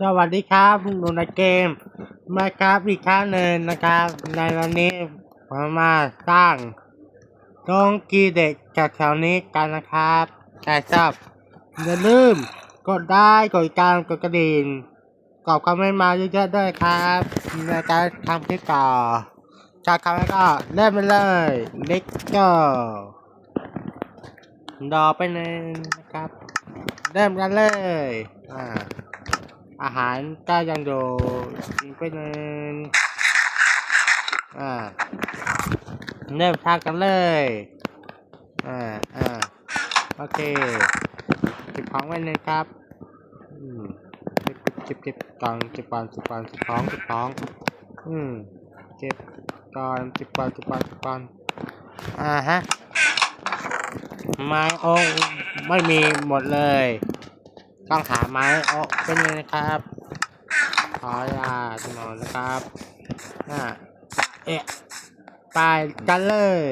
สวัสดีครับหนูในเกมมาครับอีกครั้งหนึ่งนะครับ ในวันนี้ผมมาสร้างโรงกีเด็กจากแถวนี้กันนะครับแต่ชอบอย่าลืมกดได้กดตามกดกระดิ่งกรอบคอมเมนต์มาเยอะๆด้วยครับในการทำคลิปต่อจากคำแล้วก็เริ่มไปเลยเล็กก็รอไปหนึ่งนะครับ เริ่มกันเลย อ่า อาหารก็ยังอยู่อีกไปหนึ่งอ่าเริ่มทานกันเลยอ่าอ่าโอเคเก็บของไว้เลยครับอืมเก็บเก็บเก็บก่อนเก็บก่อนเก็บก่อนเก็บของเก็บของอืมเก็บก่อนเก็บก่อนเก็บก่อนเก็บก่อนอ่าฮะไม้โอ้ไม่มีหมดเลย ต้องหาไม้โอ้เป็นเลยนะครับขอลาหน่อยนะครับอ่าเอะไปกันเลย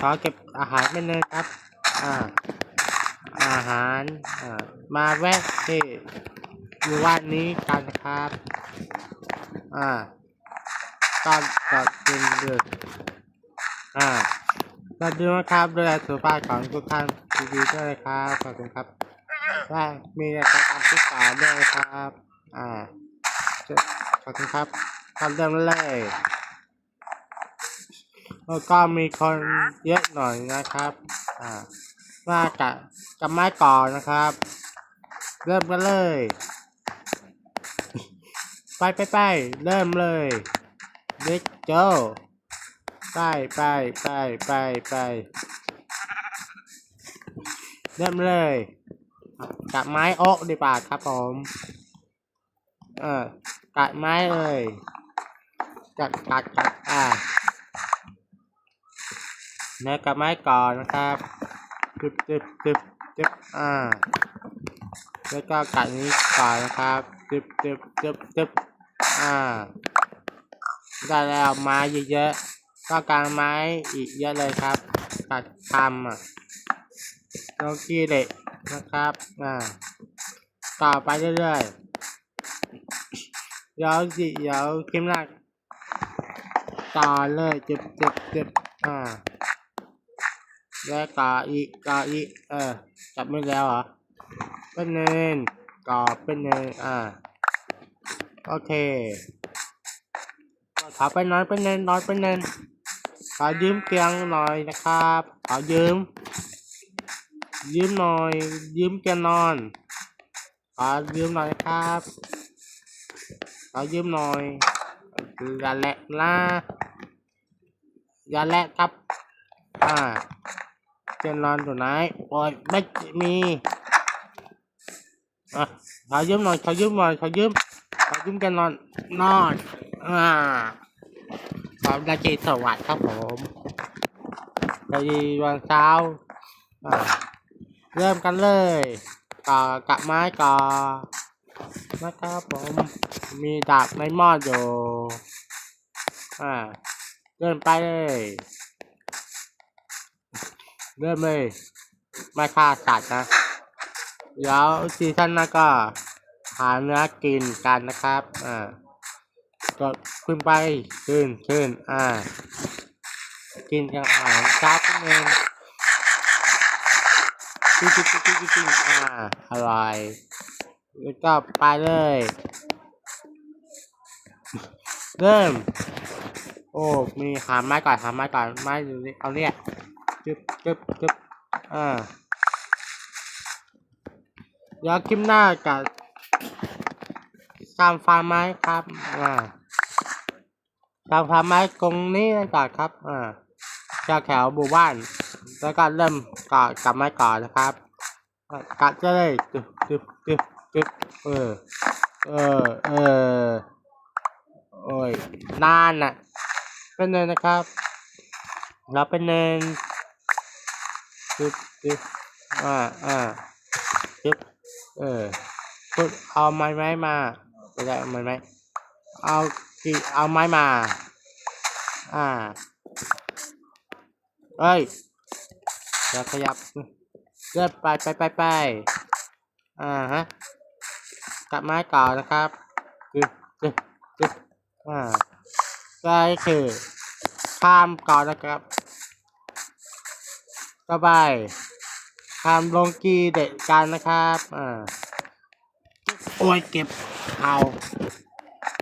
ขอเก็บอาหารเป็นเลยครับ อ่า อาหารอ่ามาแวะที่หมู่บ้านนี้กันนะครับ อ่าก็ก็เป็นดืออ่าเราดูนะครับดูแลสุขภาพของทุกท่านดีๆด้วยครับ ขอบคุณครับ ว่ามีรายการตามที่สาด้วยครับ อ่าขอบคุณครับทำเริ่มเลยแล้วก็มีคนเยอะหน่อยนะครับ อ่าว่ากับกับไม้ก่อนนะครับ เริ่มกันเลย ไปไปไปเริ่มเลยเด็กโจไปไปไปไปไปเริ่มเลย กัดไม้โอ๊กดีกว่าครับผม เออกัดไม้เลยกัดกัดกัดอ่าเนื้อกับไม้ก่อนนะครับจึบจึบจึบจึบอ่า แล้วก็กัดนี้ก่อนนะครับจึบจึบจึบจึบอ่า ได้แล้วไม้เยอะๆ ก็กางไม้อีกเยอะเลยครับ กัดทำอะโลกี้เด็ก นะครับอ่าต่อไปเรื่อยๆเดี๋ยวสิเดี๋ยวคลิปหน้าต่อเลยเจ็บเจ็บเจ็บอ่าแล้วต่ออีกต่ออีกเออจับไม่แล้วเหรอเป็นเนินก่อเป็นเนินอ่าโอเคขอไปน้อนเป็นเนินนอนเป็นเนินขอยืมเตียงหน่อยนะครับ ขอยืม ยืมหน่อย ยืมเตียงนอนขอยืมหน่อยครับขอยืมหน่อยอย่าแหละนะอย่าแหละครับ อ่าเตียงนอนตัวไหนโอ้ยไม่มีอะขอยืมหน่อยขอยืมหน่อยขอยืมขอยืมเตียงนอนนอนอ่าขอราเจสวัสดิ์ครับผมสวัสดีวันเช้าอ่า เริ่มกันเลยก่อกะไม้ก่อนะครับผม มีดาบในหม้ออยู่อ่าเริ่มไปเลย เริ่มเลย ไม่ฆ่าสัตว์นะเดี๋ยวซีซั่นหน้าก็ หาเนื้อกินกันนะครับ อ่าก็ขึ้นไป ขึ้นขึ้นอ่า กินกันอาหารครับเอง จริงจริงจริงจริงอ่าอร่อยแล้วก็ไปเลย เริ่ม โอ้ มีหาไม้ก่อนหาไม้ก่อนไม้อยู่นี่เอาเนี่ยจึ๊บจึ๊บจึ๊บอ่าเดี๋ยวคลิปหน้ากับการฟาร์มไม้ครับ อ่าการฟาร์มไม้ตรงนี้ก่อนครับ อ่าจากแถวหมู่บ้าน แล้วก็เริ่มก่อกับไม้ก่อนะครับอะกัดเลยจึ๊บจึ๊บจึ๊บจึ๊บเออ เออ เออ โอ้ยนานน่ะ เป็นเนินนะครับ เราเป็นเนินจึ๊บจึ๊บอ่าอ่าจึ๊บเออพุดเอาไม้ไม้มาไปได้เอาไม้ไม้เอากี่เอาไม้มา อ่าเอ้ย เดี๋ยวขยับเลื่อนไปไปไปไปอ่าฮะกับไม้ก่อนนะครับจึ๊บจึ๊บจึ๊บอ่าก็คือข้ามก่อนนะครับ ต่อไปข้ามลงกีเด็ดกันนะครับอ่าโอ้ยเก็บเอา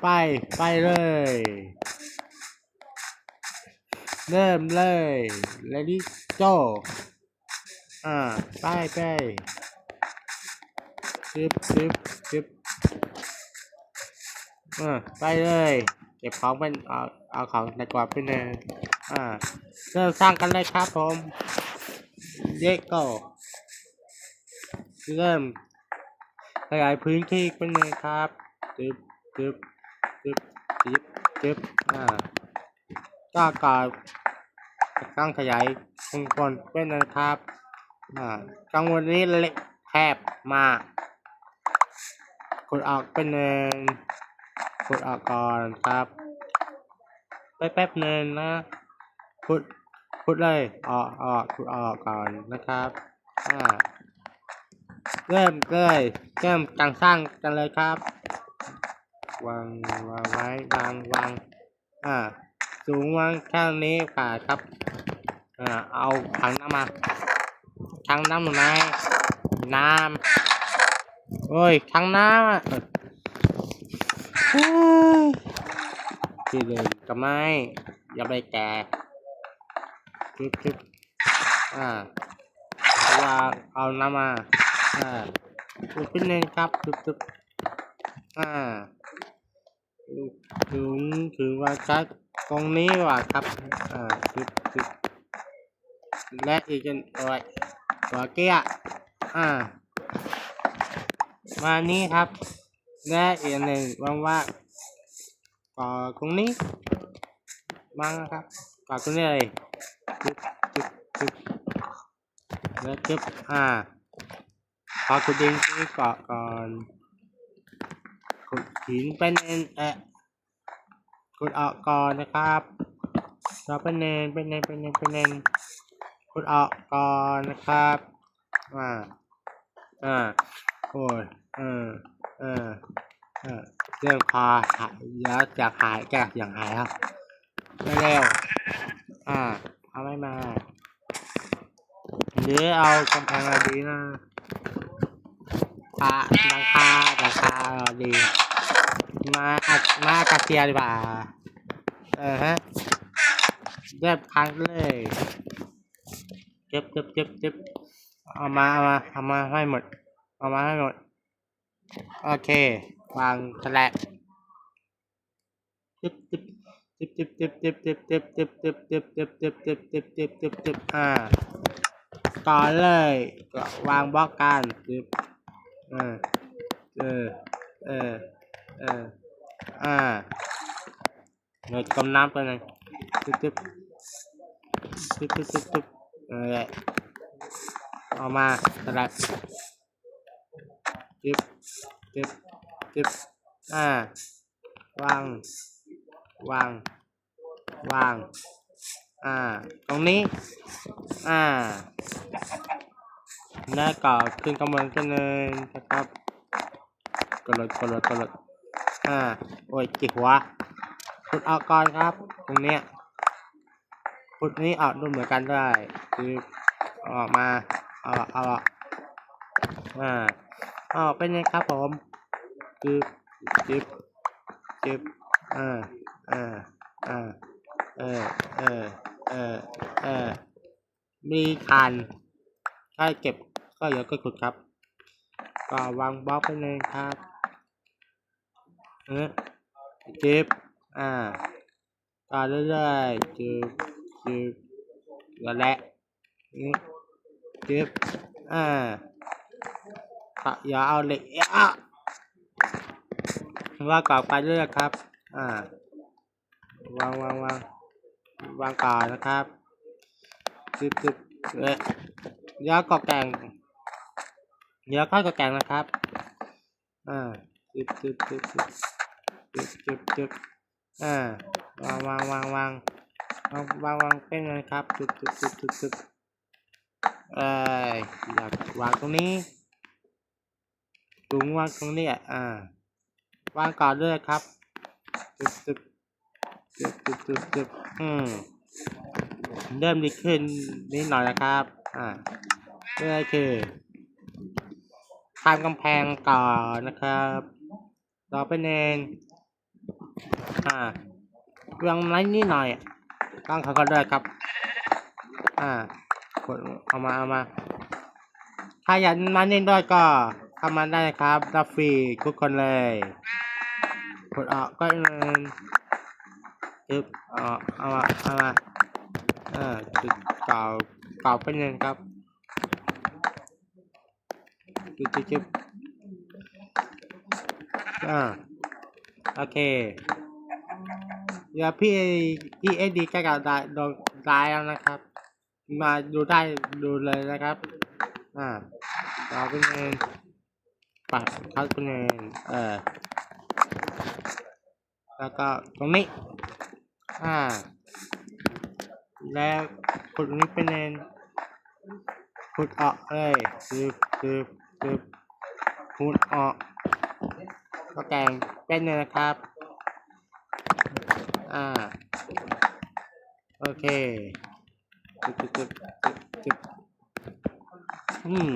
ไปไปเลย เริ่มเลย ready go อ่าไปไปจึบจึบจึบอ่าไปเลย เก็บของเป็นเอาเอาของในกรอบไปเลยอ่าเริ่มสร้างกันเลยครับผมเยกโกเริ่มขยายพื้นที่ไปเลยครับจึบจึบจึบจึบจึบอ่าก็ก่อนต้องขยายข้างบนเป็นนะครับ อ่ากังวลนี้เล็กแคบมากกดออกเป็นหนึ่งกดออกก่อนครับไปแป๊บหนึ่งนะพุดพุดเลยออกออกพุดออกก่อนนะครับอ่าเริ่มเลยเริ่มการสร้างกันเลยครับ วางวางไว้วางวางอ่าสูงวางแค่นี้ค่ะครับอ่าเอาถังน้ำมา ถังน้ำหนูไหนน้ำโอ้ยถังน้ำอะที่เดินก็ไม่อย่าไปแก่จึ๊บจึ๊บอ่าวางเอาน้ำมาอ่าดูขึ้นเลยครับจึ๊บจึ๊บอ่าถึงถึงว่าชัดตรงนี้ว่าครับ อ่าจุดจุ และอีกอันตัวตัวเกียอ่ามานี้ครับ และอีกหนึ่งว่างว่าก่อตรงนี้มาครับก่อตรงนี้เลยจุดจุดจุดแล้วจุดอ่าขอขุดดินที่เกาะก่อนขุดหินเป็นเอ่อกดออกก่อนนะครับต่อไปเนนเป็นเนนเป็นเนนเป็นเนน กดออกก่อนนะครับอ่าอ่าโอ้ยเออเออเออเรื่องพาหายแล้วจะหายแกอย่างหายครับเร็วอ่าเอาไม่มาหรือเอากำแพงอะไรดีนะพาหลังคาหลังคาดี มาอัดมาคาเซียดีกว่า เออฮะเรียบพังเลย เจ็บเจ็บเจ็บเจ็บเอามาเอามาเอามาให้หมด เอามาให้หมด โอเควางแฉลบจิ๊บจิ๊บจิ๊บจิ๊บจิ๊บจิ๊บจิ๊บจิ๊บจิ๊บจิ๊บจิ๊บจิ๊บจิ๊บจิ๊บจิ๊บจิ๊บจิ๊บอ่าต่อเลยก็วางบล็อกกันจิ๊บเออเออเออเอออ่าเงยกำน้ำไปเลยตึ๊บตึ๊บตึ๊บตึ๊บตึ๊บ ตึ๊บเออเอามาสลัดจึ๊บจึ๊บจึ๊บอ่าวาง วาง วาง อ่า ตรงนี้ อ่าแล้วก็ขึ้นกำลังกันเลยนะครับกระโดดกระโดดกระโดดอ่า โอ้ยจิกหัวพุดออกก่อนครับ ตรงเนี้ย พุดนี้ออกดูเหมือนกันได้คือออกมาเอาเอาอ่าออกเป็นไงครับผมคือจิบจิบอ่าอ่าอ่าเออเออเออเออมีคันถ้าเก็บก็เดี๋ยวก็ขุดครับ ก็วางบล็อกไปเลยครับเออจิบอ่าต่อเรื่อยๆจิบ จิบแล้วแหละนี่จิบอ่าก็อย่าเอาเหล็กอะว่ากรอบไปเรื่อยครับ อ่าวางวางวางวางก่อนนะครับจิบจิบเอ๊ะเดี๋ยวกรอแกงเดี๋ยวค่อยกรอบแกงนะครับ อ่าจิบจิบจิบจิบจึบจึบจึบอ่าวางวางวางวาง วาวางวางเป็นไงครับจึบจึบจึบจึบจึบเอ้ยอยากวางตรงนี้ถุงวางตรงนี้อะอ่าวางก่อนเลยครับจึบจึบจึบจึบจึบจึบอืมเริ่มดีขึ้นนิดหน่อยนะครับ อ่านี่คือทำกำแพงก่อนนะครับต่อไปเนงอ่าวางไม้นิดหน่อย ตั้งเขาก็เลยครับ อ่ากดเอามาเอามาถ้าอยากมาเล่นด้วยก็เข้ามาได้ครับรับฟรีทุกคนเลยกดออกก็เงินจึบเออเอามาเอามาเออจุดเก่าเก่าเป็นเงินครับจุดจุดจุดอ่าโอเค เดี๋ยวพี่พี่เอดีใกล้กับได้โดนได้แล้วนะครับ มาดูได้ดูเลยนะครับ อ่าเราเป็นเงินปัดคัดเป็นเงินเออแล้วก็ตรงนี้ อ่า แล้วขุดตรงนี้เป็นเงินขุดออกเลยคือคือคือขุดออกก็แกงเป็นเงินนะครับ อ่า โอเคจึ๊บจึ๊บจึ๊บจึ๊บจึ๊บอืม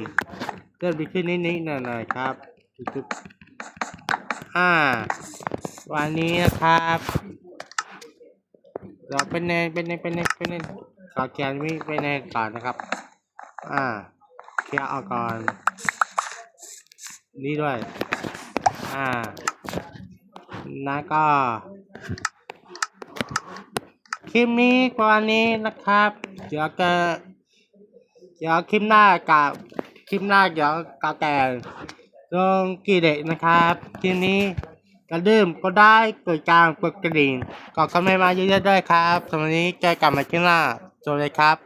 เริ่มดีขึ้นนิดๆหน่อยๆครับจึ๊บจึ๊บอ่า วันนี้นะครับ เราเป็นเนเป็นเนเป็นเนเป็นเนขอเขียนวิเป็นเนก่อนนะครับ อ่าเคลียร์ออกก่อน นี่ด้วย อ่า แล้วก็ ลิปนี้ประมาณนี้นะครับ เดี๋ยวจะเดี๋ยวคลิปหน้ากับคลิปหน้าเดี๋ยวกาแต่ลงกี่เด็กนะครับคลิปนี้กระดื่มก็ได้กดกลางกดกระดิ่งกดคอมเมนต์มาเยอะๆด้วยครับสำหรับวันนี้เจอกันใหม่คลิปหน้าสวัสดีครับ